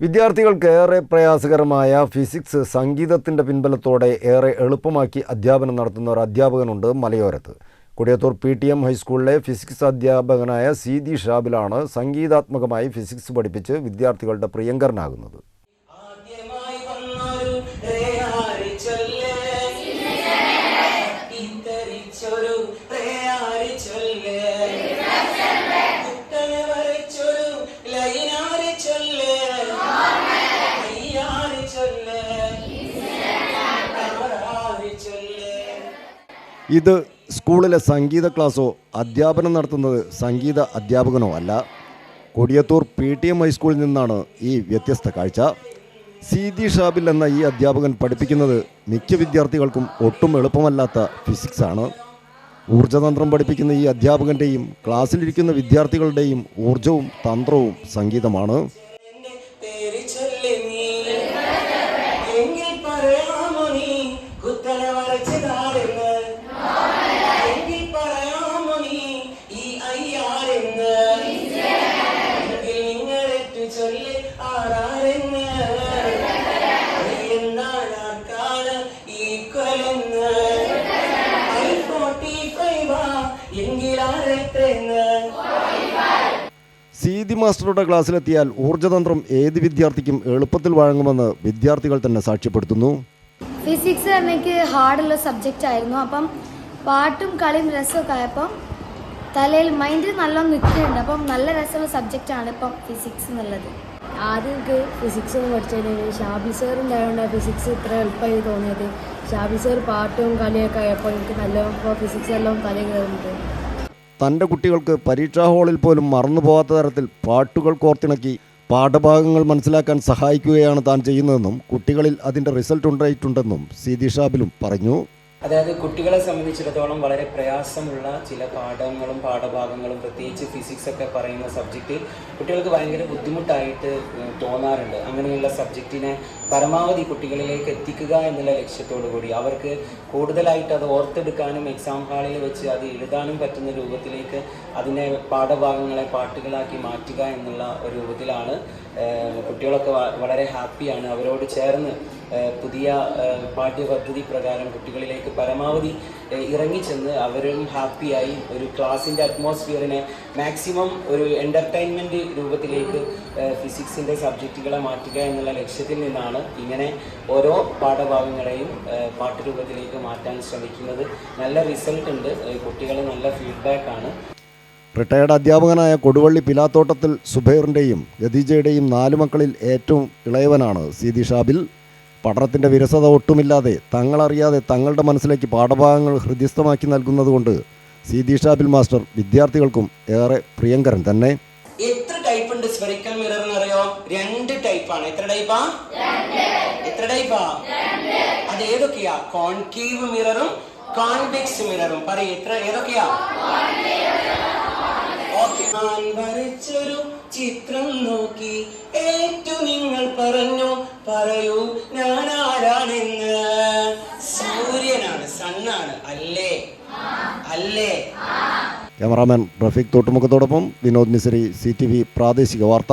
വിദ്യാർത്ഥികൾക്ക് ഏറെ പ്രയാസകരമായ ഫിസിക്സ് സംഗീതത്തിന്റെ പിൻബലത്തോടെ ഏറെ എളുപ്പമാക്കി അധ്യാപനം നടത്തുന്ന ഒരു അധ്യാപകനുണ്ട് മലയോരത്ത് കൊടിയത്തൂർ പി ടി എം ഹൈസ്കൂളിലെ ഫിസിക്സ് അധ്യാപകനായ സി ദി ഷാബിലാണ് സംഗീതാത്മകമായി ഫിസിക്സ് പഠിപ്പിച്ച് വിദ്യാർത്ഥികളുടെ പ്രിയങ്കരനാകുന്നത് ചൊല്ല്. ഇത് സ്കൂളിലെ സംഗീത ക്ലാസ്സോ അധ്യാപനം നടത്തുന്നത് സംഗീത അധ്യാപകനോ അല്ല. കൊടിയത്തൂർ പി ടി എം ഹൈസ്കൂളിൽ നിന്നാണ് ഈ വ്യത്യസ്ത കാഴ്ച. സി ദി ഷാബിൽ എന്ന ഈ അധ്യാപകൻ പഠിപ്പിക്കുന്നത് മിക്ക വിദ്യാർത്ഥികൾക്കും ഒട്ടും എളുപ്പമല്ലാത്ത ഫിസിക്സ് ആണ്. ഊർജതന്ത്രം പഠിപ്പിക്കുന്ന ഈ അധ്യാപകന്റെയും ക്ലാസ്സിലിരിക്കുന്ന വിദ്യാർത്ഥികളുടെയും ഊർജവും തന്ത്രവും സംഗീതമാണ്. നിങ്ങളെറ്റു ചൊല്ല് ആർക്കാണ് ഈക്വലെന്ന്? ഐ ഫോർട്ടി ഫൈവാ എങ്കിൽ ആരെത്രെന്ന് സീതി മാസ്റ്ററുടെ ക്ലാസ്സിലെത്തിയാൽ ഊർജതന്ത്രം ഏത് വിദ്യാർത്ഥിക്കും എളുപ്പത്തിൽ വഴങ്ങുമെന്ന് വിദ്യാർത്ഥികൾ തന്നെ സാക്ഷ്യപ്പെടുത്തുന്നു. ഫിസിക്സ് എനിക്ക് ഹാർഡുള്ള സബ്ജക്റ്റ് ആയിരുന്നു. അപ്പം പാട്ടും കളിയും രസമൊക്കെ ആയപ്പം തലയിൽ മൈൻഡിൽ നല്ലോണം നിൽക്കുന്നുണ്ട്. അപ്പം നല്ല രസമുള്ള സബ്ജക്റ്റാണ് ഇപ്പം ഫിസിക്സ് എന്നുള്ളത്. ആദ്യം എനിക്ക് ഫിസിക്സ് ഒന്നും പഠിച്ചതിന് ഷാബി സാർ ഉണ്ടായതുകൊണ്ട് ഫിസിക്സ് ഇത്ര എളുപ്പമായി തോന്നിയത്. ഷാബി സാർ പാട്ടും കളിയൊക്കെ ആയപ്പോൾ എനിക്ക് നല്ല ഇപ്പോൾ ഫിസിക്സ് എല്ലാം തലയിൽ കയറുന്നുണ്ട്. തന്റെ കുട്ടികൾക്ക് പരീക്ഷാ ഹാളിൽ പോലും മറന്നു പോകാത്ത തരത്തിൽ പാട്ടുകൾ കോർത്തിണക്കി പാഠഭാഗങ്ങൾ മനസ്സിലാക്കാൻ സഹായിക്കുകയാണ് താൻ ചെയ്യുന്നതെന്നും കുട്ടികളിൽ അതിന്റെ റിസൾട്ട് ഉണ്ടായിട്ടുണ്ടെന്നും സി. ദിഷാബിലും പറഞ്ഞു. അതായത് കുട്ടികളെ സംബന്ധിച്ചിടത്തോളം വളരെ പ്രയാസമുള്ള ചില പാഠങ്ങളും പാഠഭാഗങ്ങളും പ്രത്യേകിച്ച് ഫിസിക്സ് ഒക്കെ പറയുന്ന സബ്ജക്റ്റ് കുട്ടികൾക്ക് ഭയങ്കര ബുദ്ധിമുട്ടായിട്ട് തോന്നാറുണ്ട്. അങ്ങനെയുള്ള സബ്ജക്റ്റിനെ പരമാവധി കുട്ടികളിലേക്ക് എത്തിക്കുക എന്നുള്ള ലക്ഷ്യത്തോടു കൂടി. അവർക്ക് കൂടുതലായിട്ട് അത് ഓർത്തെടുക്കാനും എക്സാം ഹാളിൽ വെച്ച് അത് എഴുതാനും പറ്റുന്ന രൂപത്തിലേക്ക് അതിനെ പാഠഭാഗങ്ങളെ പാട്ടുകളാക്കി മാറ്റുക എന്നുള്ള ഒരു രൂപത്തിലാണ് കുട്ടികളൊക്കെ വളരെ ഹാപ്പിയാണ് അവരോട് ചേർന്ന് പുതിയ പാഠ്യപദ്ധതി പ്രകാരം കുട്ടികളിലേക്ക് പരമാവധി ഇറങ്ങിച്ചെന്ന് അവരും ഹാപ്പിയായി ഒരു ക്ലാസിന്റെ അറ്റ്മോസ്ഫിയറിനെ മാക്സിമം ഒരു എന്റർടൈൻമെന്റ് രൂപത്തിലേക്ക് ഫിസിക്സിന്റെ സബ്ജക്റ്റുകളെ മാറ്റുക എന്നുള്ള ലക്ഷ്യത്തിൽ നിന്നാണ് ഇങ്ങനെ ഓരോ പാഠഭാഗങ്ങളെയും പാട്ട് പാട്ടുരൂപത്തിലേക്ക് മാറ്റാൻ ശ്രമിക്കുന്നത്. നല്ല റിസൾട്ട് ഉണ്ട്. കുട്ടികൾ നല്ല ഫീഡ്ബാക്കാണ് റിട്ടയർഡ് അധ്യാപകനായ കൊടുവള്ളി പിലാത്തോട്ടത്തിൽ സുബൈറിന്റെയും ഖദീജയുടെയും നാലു മക്കളിൽ ഏറ്റവും ഇളയവനാണ് സീതി ഷാബിൽ. പഠനത്തിന്റെ വിരസത ഒട്ടുമില്ലാതെ തങ്ങളറിയാതെ തങ്ങളുടെ മനസ്സിലേക്ക് പാഠഭാഗങ്ങൾ ഹൃദ്യസ്ഥമാക്കി നൽകുന്നതുകൊണ്ട് സീതി ഷാബിൽ മാസ്റ്റർ വിദ്യാർത്ഥികൾക്കും ഏറെ പ്രിയങ്കരൻ തന്നെ. എത്ര ടൈപ്പ് ഉണ്ട് സ്ഫെറിക്കൽ മിറർ എന്ന് അറിയോ? രണ്ട് ടൈപ്പാണ് എത്ര ടൈപ്പാ എത്ര ടൈപ്പാ അത് ഏതൊക്കെയാ? കോൺകേവ് മിററും കോൺവെക്സ് മിററും പറയും എത്ര ഏതൊക്കെയാ? ഓക്കെ. ഞാൻ വരച്ചൊരു ചിത്രം നോക്കി. ഞാൻ ആരാണെന്ന് സൂര്യനാണ് സണ്ണാണ്. അല്ലേ? അല്ലേ? Cameraman Rafeeq തോട്ടുമുഖത്തോടൊപ്പം Vinod Mishri C T V പ്രാദേശിക വാർത്ത.